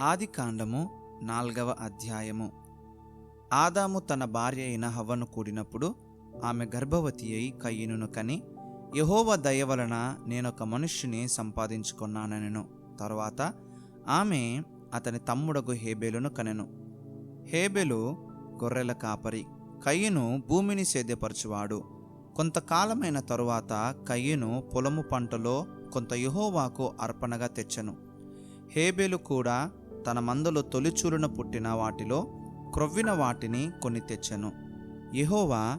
ఆది కాండము నాల్గవ అధ్యాయము. ఆదాము తన భార్య అయిన హవ్వను కూడినప్పుడు ఆమె గర్భవతి అయి కయ్యను కని యహోవ దయ వలన నేనొక మనుష్యుని సంపాదించుకున్నానెను తరువాత ఆమె అతని తమ్ముడగు హేబేలును కనెను. హేబెలు గొర్రెల కాపరి కయ్యను భూమిని సేద్యపరచువాడు. కొంతకాలమైన తరువాత కయ్యను పొలము పంటలో కొంత యెహోవాకు అర్పణగా తెచ్చెను. హేబెలు కూడా తన మందలో తొలిచూలున పుట్టిన వాటిలో క్రొవ్విన వాటిని కొన్ని తెచ్చెను. యహోవా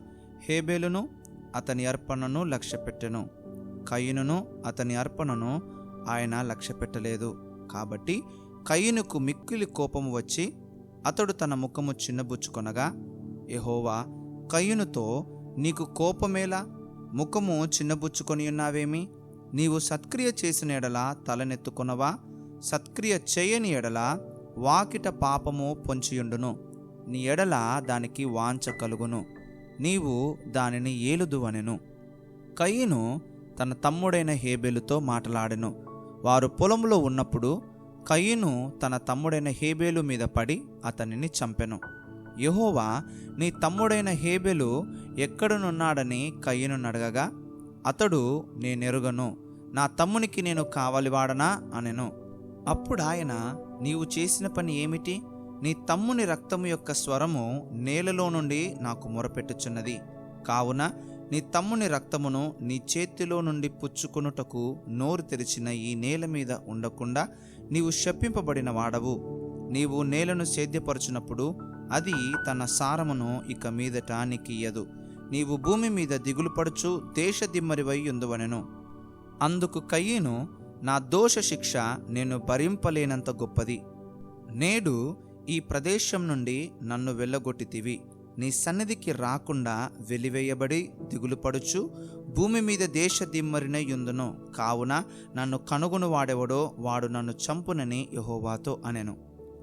హేబేలును అతని అర్పణను లక్ష్యపెట్టెను. కయ్యనును అతని అర్పణను ఆయన లక్ష్యపెట్టలేదు. కాబట్టి కయ్యనుకు మిక్కిలి కోపము వచ్చి అతడు తన ముఖము చిన్నబుచ్చుకొనగా ఎహోవా కయ్యనుతో నీకు కోపమేలా? ముఖము చిన్నబుచ్చుకొని ఉన్నావేమి నీవు సత్క్రియ చేసిన ఎడల తలనెత్తుకొనవా? సత్క్రియ చేయని ఎడల వాకిట పాపము పొంచియుండును. నీ ఎడల దానికి వాంచ కలుగును. నీవు దానిని ఏలుదువనెను కయ్యను తన తమ్ముడైన హేబేలుతో మాట్లాడెను. వారు పొలంలో ఉన్నప్పుడు కయ్యను తన తమ్ముడైన హేబేలు మీద పడి అతనిని చంపెను. యహోవా నీ తమ్ముడైన హేబెలు ఎక్కడనున్నాడని కయ్యను అడగగా అతడు నేనెరుగను. నా తమ్మునికి నేను కావలివాడనా? అనెను. అప్పుడు ఆయన నీవు చేసిన పని ఏమిటి? నీ తమ్ముని రక్తము యొక్క స్వరము నేలలో నుండి నాకు మొరపెట్టుచున్నది. కావున నీ తమ్ముని రక్తమును నీ చేతిలో నుండి పుచ్చుకొనుటకు నోరు తెరిచిన ఈ నేల మీద ఉండకుండా నీవు శప్పింపబడిన వాడవు. నీవు నేలను సేద్యపరచునప్పుడు అది తన సారమును ఇక మీదట నీకియ్యదు. నీవు భూమి మీద దిగులు పడుచు దేశదిమ్మరివై ఉందువనెను అందుకు కయ్యను నా దోష శిక్ష నేను భరింపలేనంత గొప్పది. నేడు ఈ ప్రదేశం నుండి నన్ను వెళ్ళగొట్టితివి. నీ సన్నిధికి రాకుండా వెలివేయబడి దిగులుపడుచు భూమి మీద దేశ దిమ్మరిన యుందును. కావున నన్ను కనుగొను వాడెవడో వాడు నన్ను చంపునని యహోవాతో అనెను.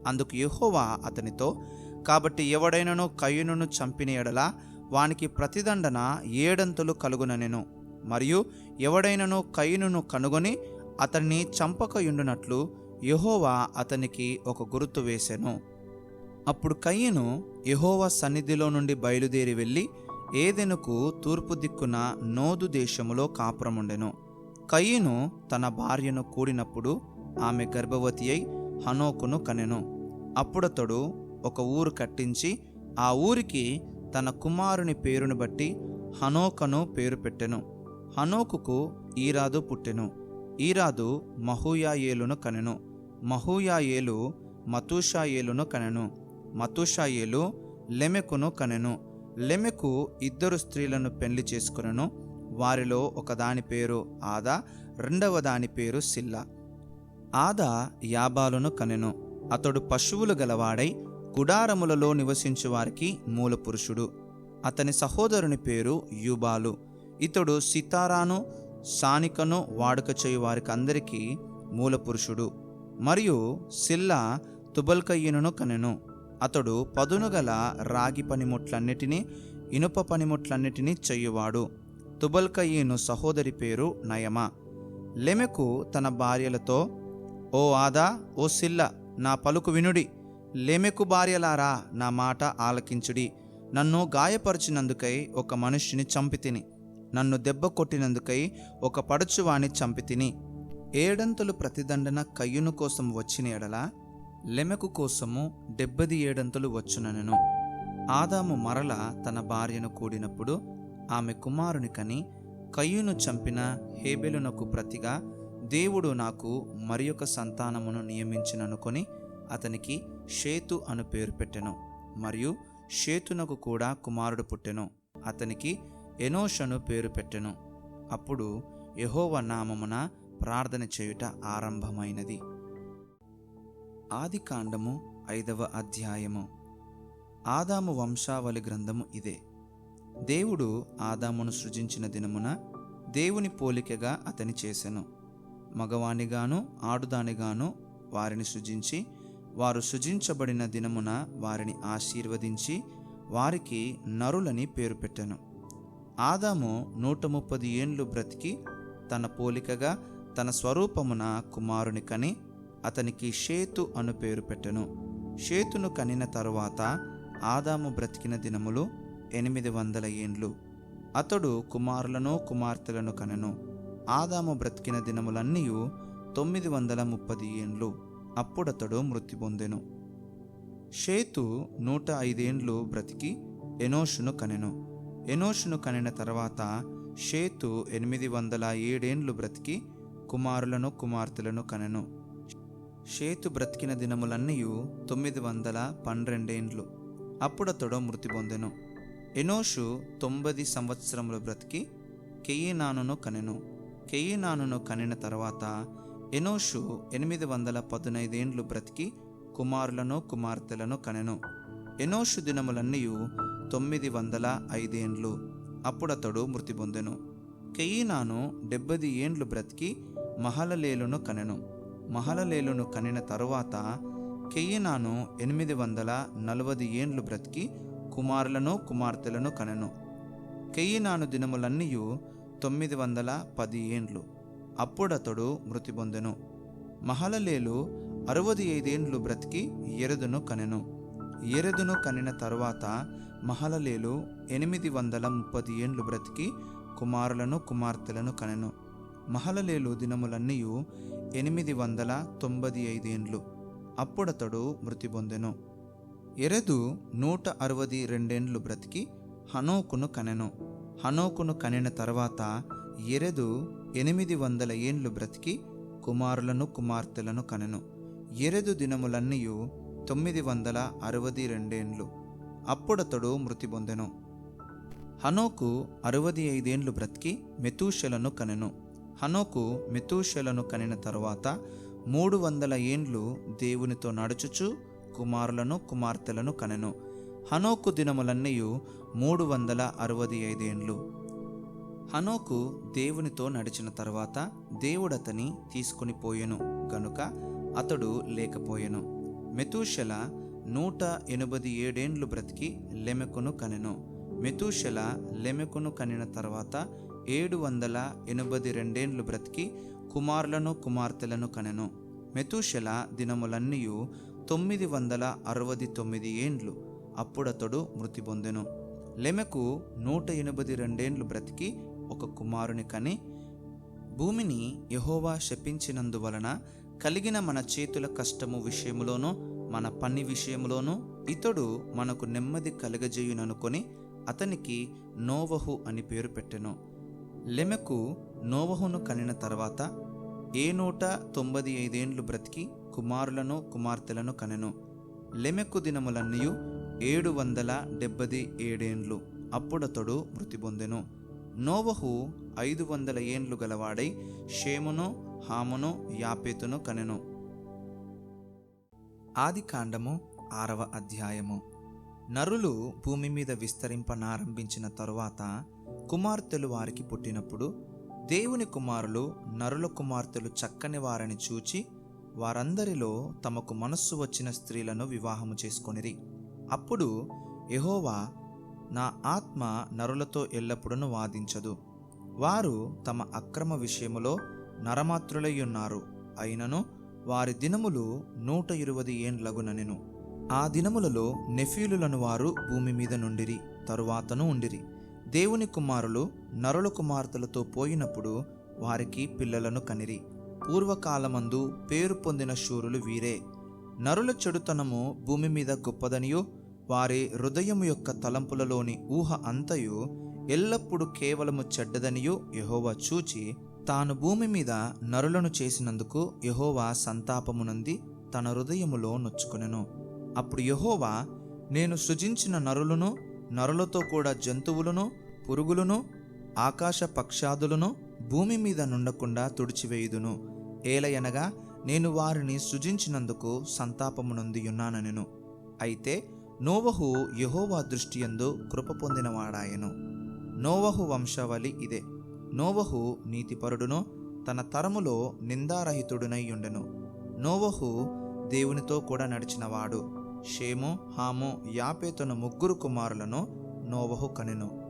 అందుకు యహోవా అతనితో కాబట్టి ఎవడైనను కయ్యునును చంపిన ఎడల వానికి ప్రతిదండన ఏడంతులు కలుగుననెను. మరియు ఎవడైనను కయ్యునును కనుగొని అతన్ని చంపకయుండునట్లు యహోవా అతనికి ఒక గుర్తు వేసెను. అప్పుడు కయ్యను యహోవా సన్నిధిలో నుండి బయలుదేరి వెళ్ళి ఏదెనుకు తూర్పు దిక్కున నోదు దేశములో కాపురముండెను. కయ్యను తన భార్యను కూడినప్పుడు ఆమె గర్భవతి అయి హనోకును కనెను. అప్పుడతడు ఒక ఊరు కట్టించి ఆ ఊరికి తన కుమారుని పేరును బట్టి హనోకను పేరు పెట్టెను. హనోకుకు ఈరాదు పుట్టెను. ఈరాదు మహూయాయేలును కనెను. మహూయాయేలు మతూషాయేలును కనెను. మతూషాయేలు లెమెకును కనెను. లెమెకు ఇద్దరు స్త్రీలను పెళ్ళి చేసుకునెను. వారిలో ఒకదాని పేరు ఆదా రెండవ దాని పేరు సిల్లా. ఆదా యాబాలును కనెను. అతడు పశువులు గలవాడై గుడారములలో నివసించు వారికి మూలపురుషుడు. అతని సహోదరుని పేరు యూబాలు. ఇతడు సితారాను సానికను వాడుక చేయు వారికి అందరికీ మూలపురుషుడు. మరియు సిల్లా తుబల్కయ్యను కనెను. అతడు పదునుగల రాగి పనిముట్లన్నిటినీ ఇనుప పనిముట్లన్నిటినీ చెయ్యువాడు తుబల్కయ్యను సహోదరి పేరు నయమ. లెమెకు తన భార్యలతో ఓ ఆదా ఓ సిల్ల నా పలుకు వినుడి. లెమెకు భార్యలారా నా మాట ఆలకించుడి. నన్ను గాయపరిచినందుకై ఒక మనుష్యుని చంపితిని. నన్ను దెబ్బ కొట్టినందుకై ఒక పడుచువాణ్ణి చంపితిని. ఏడంతులు ప్రతిదండన కయ్యును కోసం వచ్చిన ఎడల లెమెకు కోసము డెబ్బది ఏడంతులు వచ్చునను ఆదాము మరల తన భార్యను కూడినప్పుడు ఆమె కుమారుని కని కయ్యును చంపిన హేబెలునకు ప్రతిగా దేవుడు నాకు మరి ఒక సంతానమును నియమించిననుకొని అతనికి షేతు అను పేరు పెట్టెను. మరియు షేతునకు కూడా కుమారుడు పుట్టెను. అతనికి ఎనోషను పేరు పెట్టెను. అప్పుడు యహోవ నామమున ప్రార్థన చేయుట ఆరంభమైనది. ఆది కాండము ఐదవ అధ్యాయము. ఆదాము వంశావళి గ్రంథము ఇదే. దేవుడు ఆదామును సృజించిన దినమున దేవుని పోలికగా అతని చేసెను. మగవానిగాను ఆడుదానిగాను వారిని సృజించి వారు సృజించబడిన దినమున వారిని ఆశీర్వదించి వారికి నరులని పేరు పెట్టెను. ఆదాము నూట ముప్పది ఏండ్లు బ్రతికి తన పోలికగా తన స్వరూపమున కుమారుని కని అతనికి షేతు అను పేరు పెట్టెను. షేతును కనిన తరువాత ఆదాము బ్రతికిన దినములు ఎనిమిది వందల ఏండ్లు. అతడు కుమారులను కుమార్తెలను కనెను. ఆదాము బ్రతికిన దినములన్నీ తొమ్మిది వందల ముప్పది ఏండ్లు. అప్పుడతడు మృతి పొందెను. షేతు నూట ఐదేండ్లు బ్రతికి ఎనోషును కనెను. ఎనోషును కనిన తర్వాత షేతు ఎనిమిది వందల ఏడేండ్లు బ్రతికి కుమారులను కుమార్తెలను కనెను. షేతు బ్రతికిన దినములన్నీ తొమ్మిది వందల పన్నెండేండ్లు అప్పుడతడు మృతి పొందెను. ఎనోషు తొంభది సంవత్సరములు బ్రతికి కెయినానును కనెను. కెయినానును కనిన తర్వాత ఎనోషు ఎనిమిది వందల పదునైదేండ్లు బ్రతికి కుమారులను కుమార్తెలను కనెను. ఎనోషు దినములన్నయూ తొమ్మిది వందల ఐదేండ్లు. అప్పుడతడు మృతి పొందెను కెయీనాను డెబ్బది ఏండ్లు బ్రతికి మహలలేలును కనెను. మహలలేలును కనిన తరువాత కెయీనాను ఎనిమిది వందల నలభై ఏండ్లు బ్రతికి కుమారులను కుమార్తెలను కనెను. కెయ్యినాను దినములన్నీ తొమ్మిది వందల పది ఏండ్లు. అప్పుడతడు మృతి పొందెను మహలలేలు అరవది ఐదేండ్లు బ్రతికి ఎరుదును కనెను. ఎరదును కనిన తరువాత మహలలేలు ఎనిమిది వందల ముప్పది ఏండ్లు బ్రతికి కుమారులను కుమార్తెలను కనెను. మహలలేలు దినములన్నీ ఎనిమిది వందల తొంభది ఐదేండ్లు అప్పుడతడు మృతి పొందెను. ఎరెదు నూట అరవది రెండేండ్లు బ్రతికి హనోకును కనెను. హనోకును కనిన తర్వాత ఎరెదు ఎనిమిది వందల ఏండ్లు బ్రతికి కుమారులను కుమార్తెలను కనెను. ఎరెదు దినములన్నీ తొమ్మిది వందల అరవది రెండేండ్లు. అప్పుడతడు మృతి పొందెను. హనోకు అరవది ఐదేండ్లు బ్రతికి మెతూషలను కనెను. హనోకు మెతూషలను కనిన తరువాత మూడు వందల ఏండ్లు దేవునితో నడుచుచు కుమారులను కుమార్తెలను కనెను. హనోకు దినములన్నీ మూడు వందల అరవది ఐదేండ్లు. హనోకు దేవునితో నడిచిన తర్వాత దేవుడతని తీసుకుని పోయెను. గనుక అతడు లేకపోయెను. మెతూషెల నూట ఎనభది ఏడేండ్లు బ్రతికి లెమెకును కనెను. మెతూషెల లెమెకును కనిన తర్వాత ఏడు వందల ఎనభై రెండేండ్లు బ్రతికి కుమారులను కుమార్తెలను కనెను. మెతూషెల దినములన్నీ తొమ్మిది వందల అరవై తొమ్మిది ఏండ్లు. అప్పుడతడు మృతి పొందెను. లెమెకు నూట ఎనభై రెండేండ్లు బ్రతికి ఒక కుమారుని కని భూమిని యహోవా శపించినందువలన కలిగిన మన చేతుల కష్టము విషయములోనూ మన పని విషయములోనూ ఇతడు మనకు నెమ్మది కలగజేయుననుకొని అతనికి నోవహు అని పేరు పెట్టెను. లెమెకు నోవహును కనిన తర్వాత ఏ నూట తొంభై ఐదేండ్లు బ్రతికి కుమారులను కుమార్తెలను కనెను. లెమెకు దినములన్నీ ఏడు వందల డెబ్బది ఏడేండ్లు. అప్పుడతడు మృతి పొందెను. నోవహు ఐదు వందల ఏండ్లు గలవాడై షేమును హామును యాపేతును కనెను. ఆది కాండము ఆరవ అధ్యాయము. నరులు భూమి మీద విస్తరింపనారంభించిన తరువాత కుమార్తెలు వారికి పుట్టినప్పుడు దేవుని కుమారులు నరుల కుమార్తెలు చక్కని వారని చూచి వారందరిలో తమకు మనస్సు వచ్చిన స్త్రీలను వివాహము చేసుకొనిరి. అప్పుడు ఎహోవా నా ఆత్మ నరులతో ఎల్లప్పుడూ వాదించదు. వారు తమ అక్రమ విషయములో నరమాత్రులయ్యున్నారు. అయినను వారి దినములు నూట ఇరువది ఏండ్లగుననెను ఆ దినములలో నెఫీలులను వారు భూమి మీద నుండిరి తరువాతను ఉండిరి. దేవుని కుమారులు నరుల కుమార్తెలతో పోయినప్పుడు వారికి పిల్లలను కనిరి. పూర్వకాలమందు పేరు పొందిన శూరులు వీరే. నరుల చెడుతనము భూమి మీద గొప్పదనియో వారి హృదయము యొక్క తలంపులలోని ఊహ అంతయు ఎల్లప్పుడూ కేవలము చెడ్డదనియు యహోవా చూచి తాను భూమి మీద నరులను చేసినందుకు యహోవా సంతాపమునంది తన హృదయములో నొచ్చుకొనెను. అప్పుడు యహోవా నేను సృజించిన నరులను నరులతో కూడా జంతువులను పురుగులను ఆకాశ పక్షాదులను భూమి మీద నుండకుండా తుడిచివేయుదును. ఏలయనగా నేను వారిని సృజించినందుకు సంతాపమునంది ఉన్నానెను అయితే నోవహు యహోవా దృష్టియందు కృప పొందినవాడాయను. నోవహు వంశావళి ఇదే. నోవహు నీతిపరుడును తన తరములో నిందారహితుడునై ఉండెను నోవహు దేవునితో కూడా నడిచినవాడు. షేము హాము యాపేతును ముగ్గురు కుమారులను నోవహు కనెను.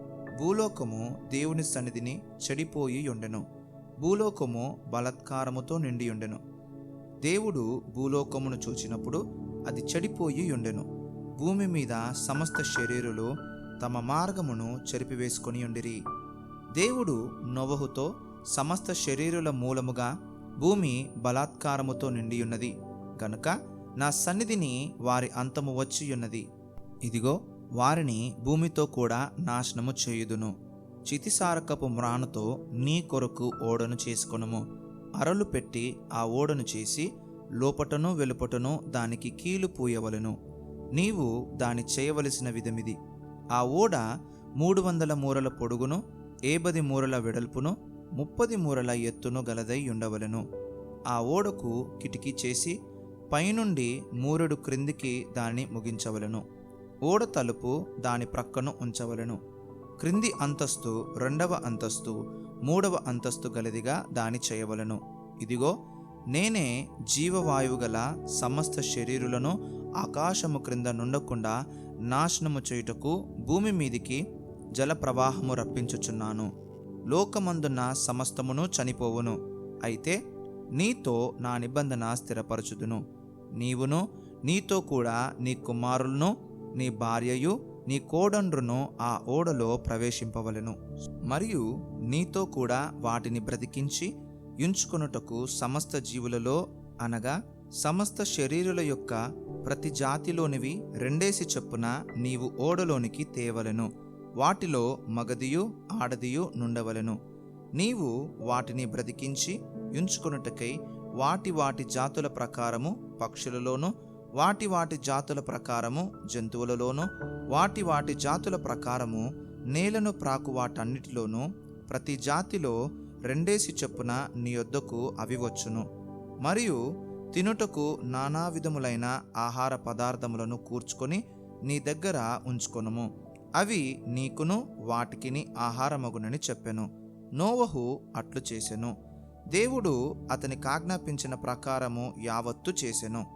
భూలోకము దేవుని సన్నిధిని చెడిపోయి ఉండెను భూలోకము బలత్కారముతో నిండియుండెను. దేవుడు భూలోకమును చూచినప్పుడు అది చెడిపోయి ఉండెను భూమి మీద సమస్త శరీరులు తమ మార్గమును చెరిపివేసుకొని ఉండిరి. దేవుడు నొవహుతో సమస్త శరీరుల మూలముగా భూమి బలాత్కారముతో నిండియున్నది. గనుక నా సన్నిధిని వారి అంతము వచ్చియున్నది. ఇదిగో వారిని భూమితో కూడా నాశనము చేయుదును. చితిసారకపు మ్రానుతో నీ కొరకు ఓడను చేసుకొనుము. అరలు పెట్టి ఆ ఓడను చేసి లోపటను వెలుపటను దానికి కీలు పూయవలను. నీవు దాని చేయవలసిన విధమిది. ఆ ఓడ మూడు వందల మూరల పొడుగును ఏబది మూరల వెడల్పును ముప్పది మూరల ఎత్తును గలదై ఉండవలను. ఆ ఓడకు కిటికీ చేసి పైనుండి మూరెడు క్రిందికి దాన్ని ముగించవలెను. ఓడ తలుపు దాని ప్రక్కను ఉంచవలెను. క్రింది అంతస్తు రెండవ అంతస్తు మూడవ అంతస్తు గలదిగా దాని చేయవలెను. ఇదిగో నేనే జీవవాయువు గల సమస్త శరీరులను ఆకాశము క్రింద నుండకుండా నాశనము చేయుటకు భూమి మీదికి జల ప్రవాహము రప్పించుచున్నాను. లోకమందున్న సమస్తమును చనిపోవును. అయితే నీతో నా నిబంధన స్థిరపరచుదును. నీవును నీతో కూడా నీ కుమారులను నీ భార్యయు నీ కోడండ్రును ఆ ఓడలో ప్రవేశింపవలెను. మరియు నీతో కూడా వాటిని బ్రతికించి యుంచుకొనుటకు సమస్త జీవులలో అనగా సమస్త శరీరుల యొక్క ప్రతి జాతిలోనివి రెండేసి చొప్పున నీవు ఓడలోనికి తేవలెను. వాటిలో మగదియు ఆడదియు నుండవలెను. నీవు వాటిని బ్రతికించి యుంచుకొనుటకై వాటి వాటి జాతుల ప్రకారము పక్షులలోను వాటి వాటి జాతుల ప్రకారము జంతువులలోను వాటి వాటి జాతుల ప్రకారము నేలను ప్రాకు వాటన్నిటిలోనూ ప్రతి జాతిలో రెండేసి చొప్పున నీ యొద్దకు అవి వచ్చును. మరియు తినుటకు నానా విధములైన ఆహార పదార్థములను కూర్చుకొని నీ దగ్గర ఉంచుకొనుము. అవి నీకును వాటికిని ఆహారమగునని చెప్పెను. నోవహు అట్లు చేసెను. దేవుడు అతనికి ఆజ్ఞాపించిన ప్రకారము యావత్తు చేసెను.